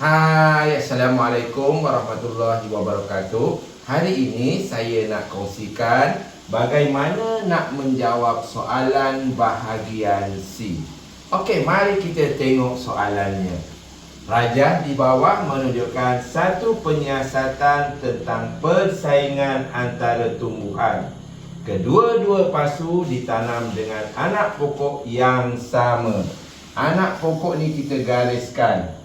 Hai, Assalamualaikum warahmatullahi wabarakatuh. Hari ini saya nak kongsikan bagaimana nak menjawab soalan bahagian C. Okey, mari kita tengok soalannya. Rajah di bawah menunjukkan satu penyiasatan tentang persaingan antara tumbuhan. Kedua-dua pasu ditanam dengan anak pokok yang sama. Anak pokok ni kita gariskan.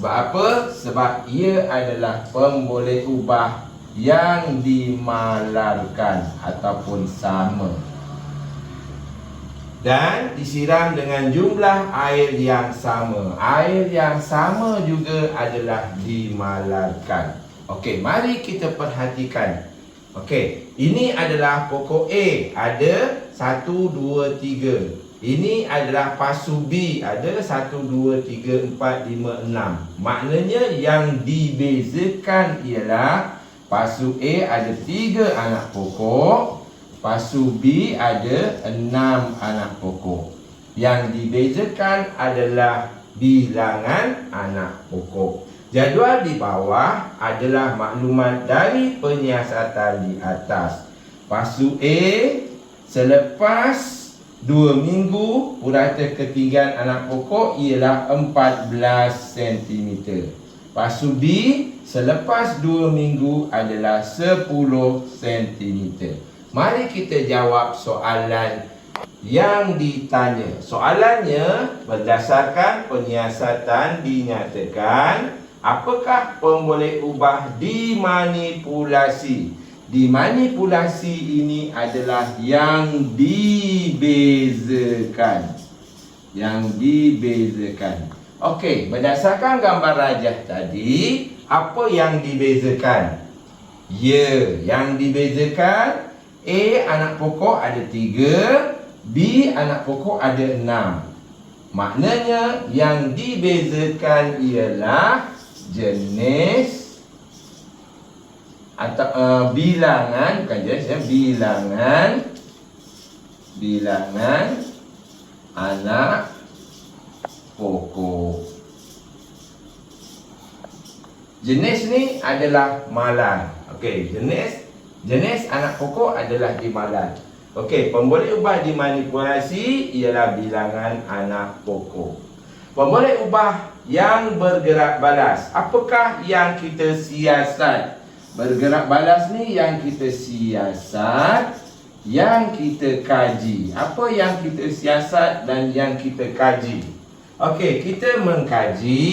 Sebab apa? Sebab ia adalah pemboleh ubah yang dimalarkan ataupun sama. Dan disiram dengan jumlah air yang sama. Air yang sama juga adalah dimalarkan. Okey, mari kita perhatikan Okey, ini adalah pokok A. Ada 1 2 3. Ini adalah pasu B. Ada 1 2 3 4 5 6. Maknanya yang dibezakan ialah pasu A ada 3 anak pokok, pasu B ada 6 anak pokok. Yang dibezakan adalah bilangan anak pokok. Jadual di bawah adalah maklumat dari penyiasatan di atas. Pasu A selepas 2 minggu purata ketinggian anak pokok ialah 14 cm. Pasu B selepas 2 minggu adalah 10 cm. Mari kita jawab soalan yang ditanya. Soalannya berdasarkan penyiasatan dinyatakan Apakah pemboleh ubah dimanipulasi? Dimanipulasi ini adalah yang dibezakan. Yang dibezakan. Okey, berdasarkan gambar rajah tadi, apa yang dibezakan? Ya, yang dibezakan A anak pokok ada 3, B anak pokok ada 6. Maknanya yang dibezakan ialah jenis atau uh, bilangan bukan jenis ya bilangan bilangan anak pokok jenis ni adalah malan okey jenis jenis anak pokok adalah di malan okey pemboleh ubah dimanipulasi ialah bilangan anak pokok pemboleh ubah yang bergerak balas. Apakah yang kita siasat? Bergerak balas ni yang kita siasat, yang kita kaji. Apa yang kita siasat dan yang kita kaji? Okey, kita mengkaji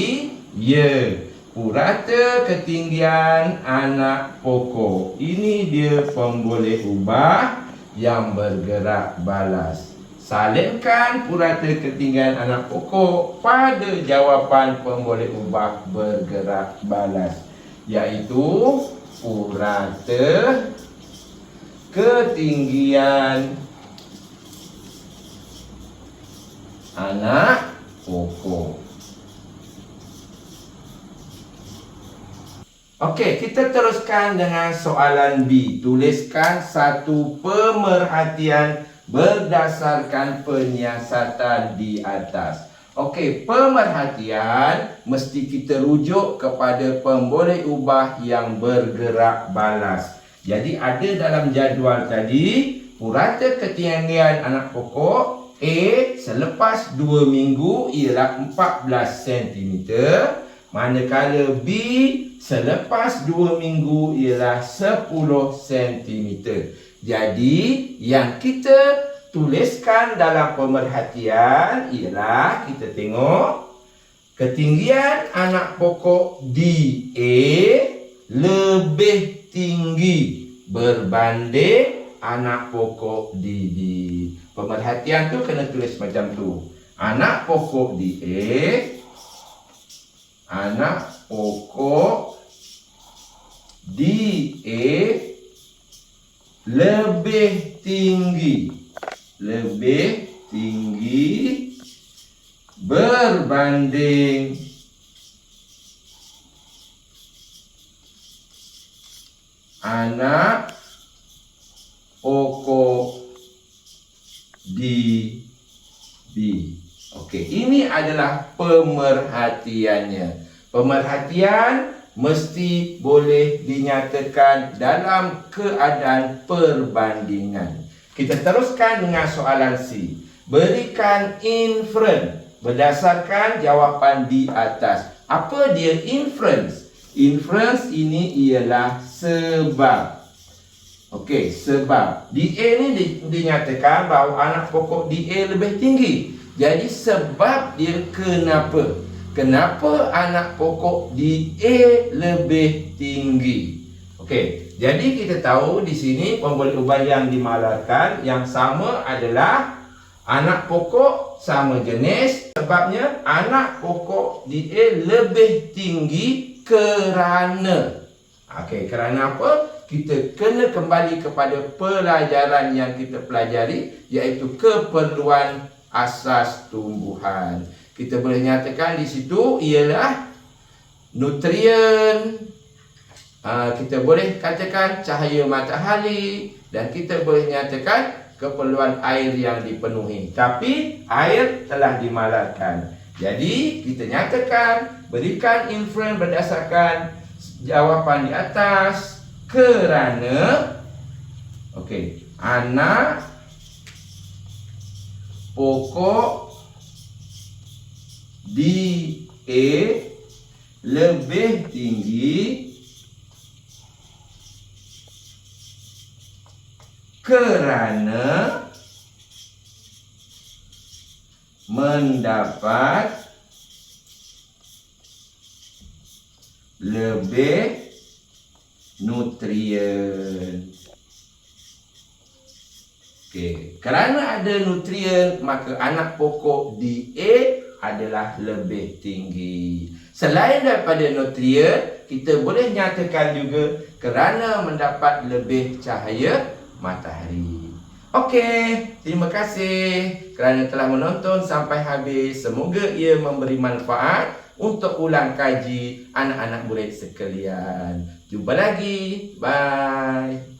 ya purata ketinggian anak pokok. Ini dia pemboleh ubah yang bergerak balas. Salibkan purata ketinggian anak pokok pada jawapan pemboleh ubah bergerak balas iaitu purata ketinggian anak pokok. Okey, kita teruskan dengan soalan B. Tuliskan satu pemerhatian berdasarkan penyiasatan di atas. Okey, pemerhatian mesti kita rujuk kepada pemboleh ubah yang bergerak balas. Jadi ada dalam jadual tadi purata ketinggian anak pokok A selepas 2 minggu ialah 14 cm manakala B selepas 2 minggu ialah 10 cm. Jadi yang kita tuliskan dalam pemerhatian ialah kita tengok ketinggian anak pokok DA lebih tinggi berbanding anak pokok DB. Pemerhatian tu kena tulis macam tu. Anak pokok DA anak pokok DA lebih tinggi lebih tinggi berbanding anak pokok di B. Okey, ini adalah pemerhatiannya. Pemerhatian mesti boleh dinyatakan dalam keadaan perbandingan. Kita teruskan dengan soalan C. Berikan inference berdasarkan jawapan di atas. Apa dia inference? Inference ini ialah sebab. Okey, sebab DA ni dinyatakan bahawa anak pokok DA lebih tinggi. Jadi sebab dia kenapa? Kenapa anak pokok DA lebih tinggi? Okey, jadi kita tahu di sini pemboleh ubah yang dimalarkan yang sama adalah anak pokok sama jenis sebabnya anak pokok DA lebih tinggi kerana Okey, kerana apa? Kita kena kembali kepada pelajaran yang kita pelajari iaitu keperluan asas tumbuhan kita boleh nyatakan di situ ialah nutrien uh, kita boleh katakan cahaya matahari dan kita boleh nyatakan keperluan air yang dipenuhi. Tapi air telah dimalarkan. Jadi kita nyatakan berikan inference berdasarkan jawapan di atas kerana okey anak pokok DA lebih tinggi kerana mendapat lebih nutrien. Okey, kerana ada nutrien maka anak pokok DA adalah lebih tinggi. Selain daripada nutrien, kita boleh nyatakan juga kerana mendapat lebih cahaya matahari. Okey, terima kasih kerana telah menonton sampai habis. Semoga ia memberi manfaat untuk ulang kaji anak-anak murid sekalian. Jumpa lagi. Bye.